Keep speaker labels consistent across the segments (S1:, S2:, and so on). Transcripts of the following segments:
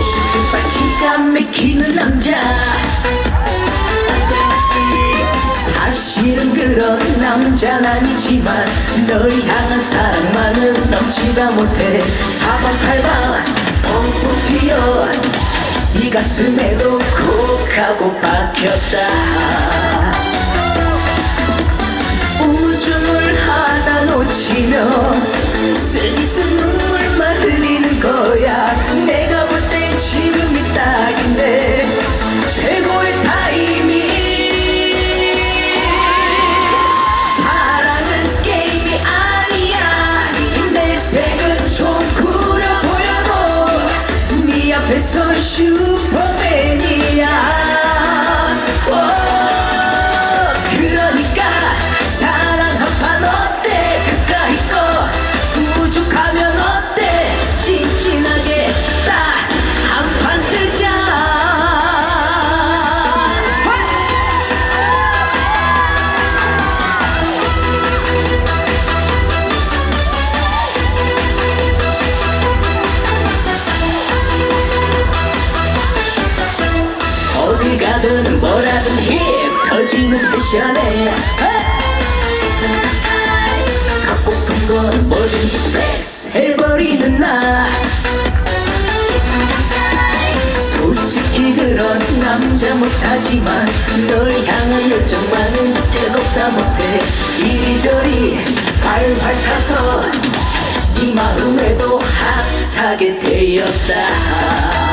S1: 기가 막히는 남자. 사실은 그런 남자는 아니지만 널 향한 사랑만은 넘치다 못해. 사방팔방 펑펑 튀어. 이 가슴에도 콕 하고 박혔다. 우중을 하다 놓치면 shoes. 터지는 패션에 갖고 픈 건 뭐든지 패스 해버리는 나 솔직히 그런 남자 못하지만 널 향한 열정만은 뜨겁다 못해. 이리저리 발발 타서 네 마음에도 핫하게 되었다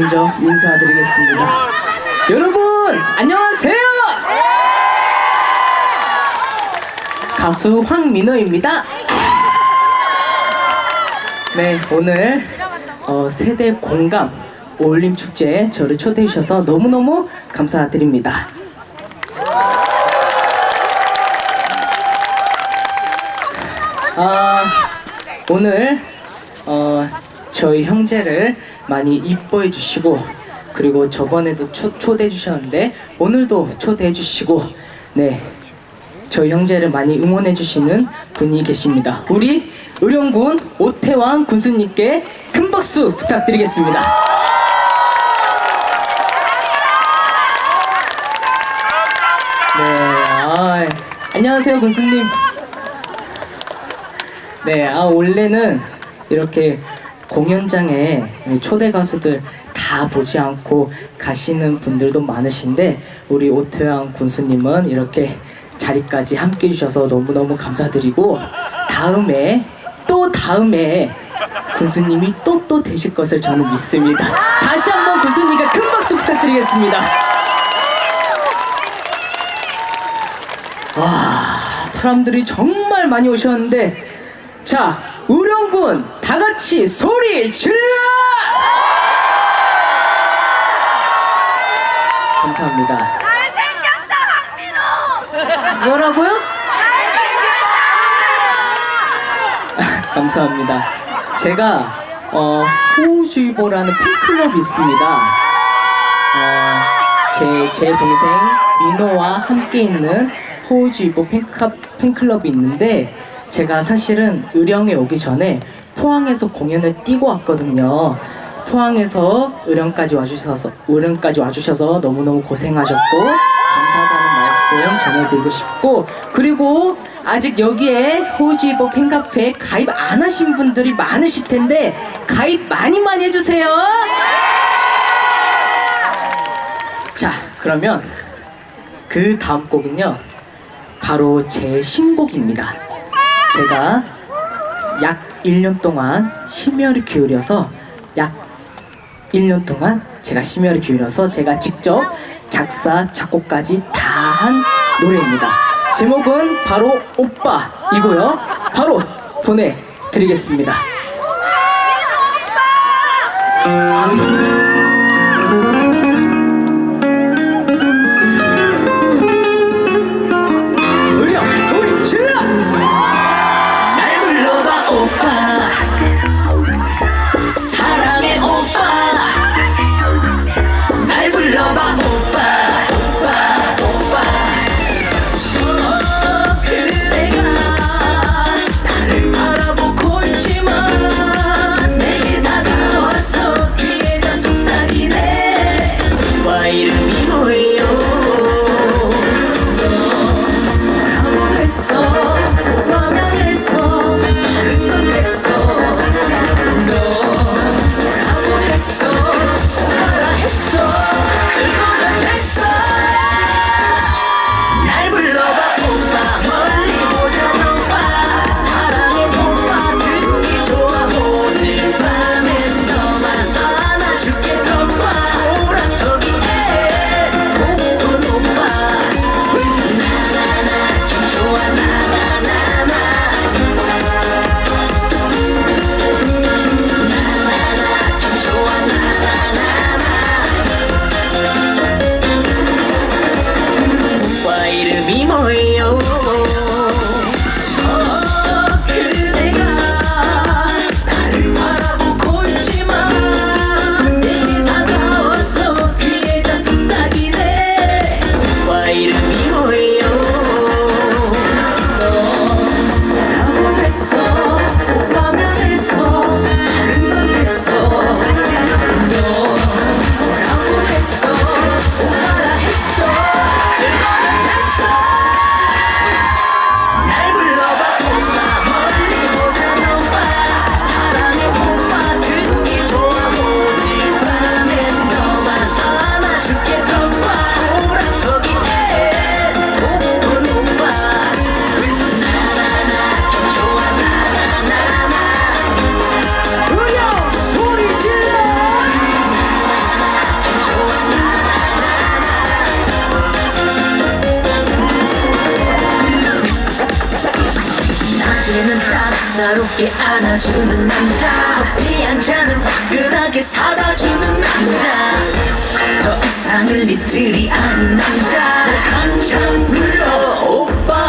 S1: 먼저 인사드리겠습니다. 여러분 안녕하세요! 가수 황민호입니다. 네 오늘 어, 세대 공감 올림 축제에 저를 초대해 주셔서 너무너무 감사드립니다. 아, 오늘 어, 저희 형제를 많이 이뻐해 주시고 그리고 저번에도 초, 초대해 주셨는데 오늘도 초대해 주시고 네 저희 형제를 많이 응원해 주시는 분이 계십니다. 우리 의령군 오태왕 군수님께 큰 박수 부탁드리겠습니다. 네, 아, 안녕하세요 군수님. 네, 아 원래는 이렇게 공연장에 초대 가수들 다 보지 않고 가시는 분들도 많으신데 우리 오태양 군수님은 이렇게 자리까지 함께 해주셔서 너무너무 감사드리고 다음에 또 다음에 군수님이 또 또 되실 것을 저는 믿습니다. 다시 한번 군수님께 큰 박수 부탁드리겠습니다. 와 사람들이 정말 많이 오셨는데 자 의령군 다 같이 소리 질러! 감사합니다.
S2: 잘생겼다 한민호!
S1: 뭐라고요? 감사합니다. 제가 어, 호우주의보라는 팬클럽이 있습니다. 어, 제, 제 동생 민호와 함께 있는 호우주의보 팬클럽이 있는데 제가 사실은 의령에 오기 전에 포항에서 공연을 뛰고 왔거든요. 포항에서 의령까지 와주셔서 의령까지 와주셔서 너무너무 고생하셨고 감사하다는 말씀 전해드리고 싶고 그리고 아직 여기에 호주이버 팬카페 가입 안 하신 분들이 많으실 텐데 가입 많이 많이 해주세요. 자 그러면 그 다음 곡은요 바로 제 신곡입니다. 제가 약 1년 동안 심혈을 기울여서 약 1년 동안 제가 심혈을 기울여서 제가 직접 작사, 작곡까지 다 한 노래입니다. 제목은 바로 오빠이고요. 바로 보내드리겠습니다. 사롭게 안아주는 남자. 커피 한 잔은 화끈하게 사다 주는 남자. 더 이상을 니들이 아닌 남자. 날 당장 불러 오빠.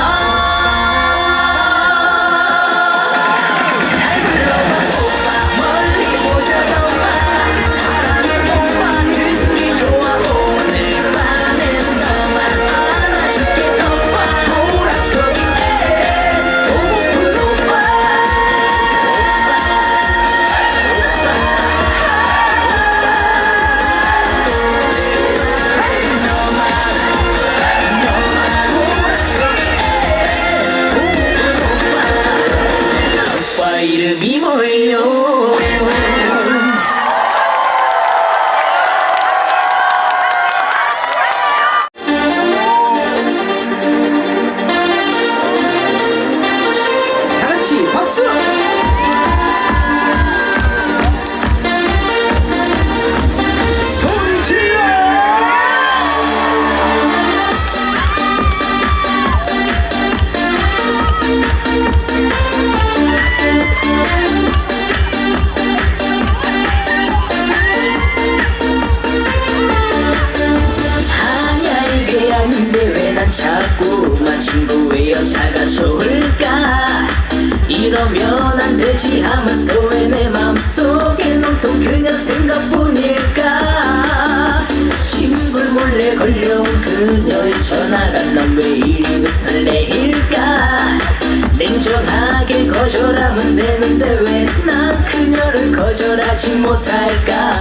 S1: 거절하면 되는데 왜 나 그녀를 거절하지 못할까?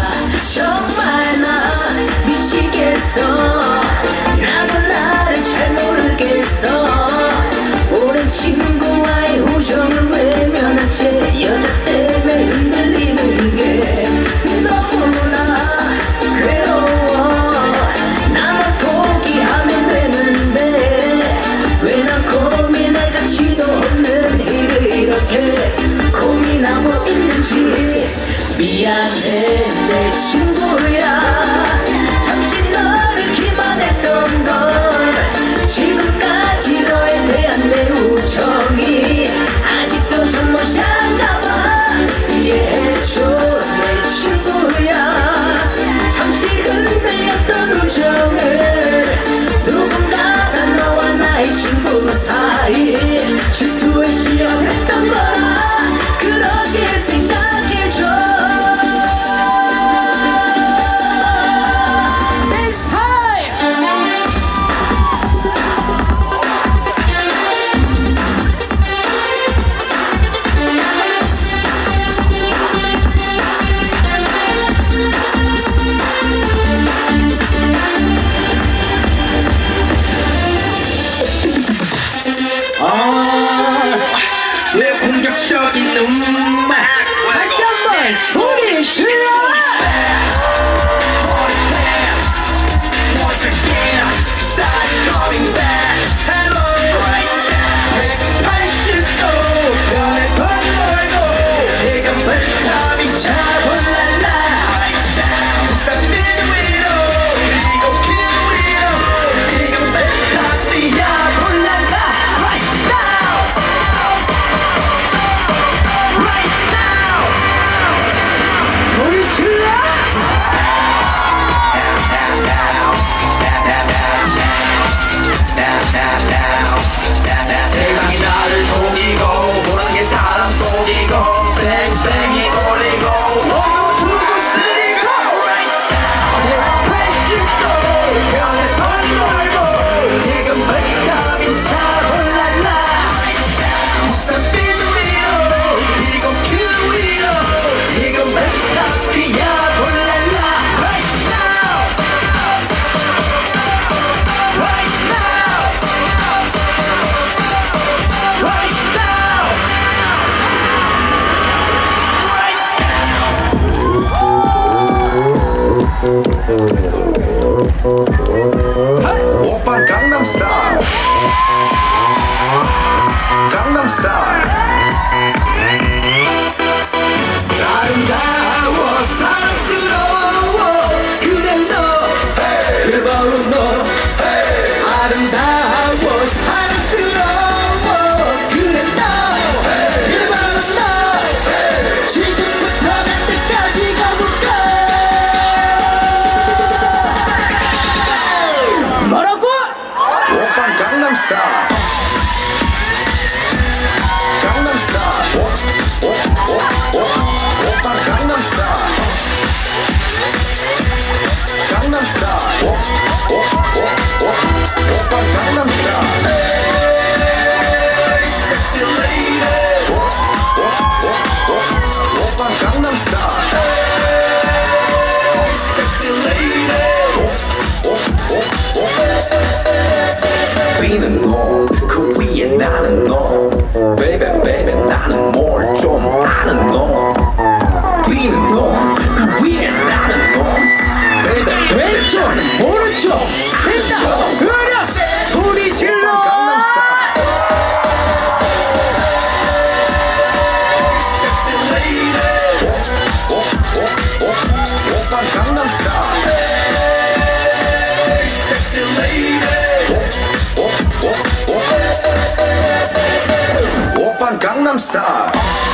S1: 정말 나 미치겠어. 나는
S3: Ooh! star.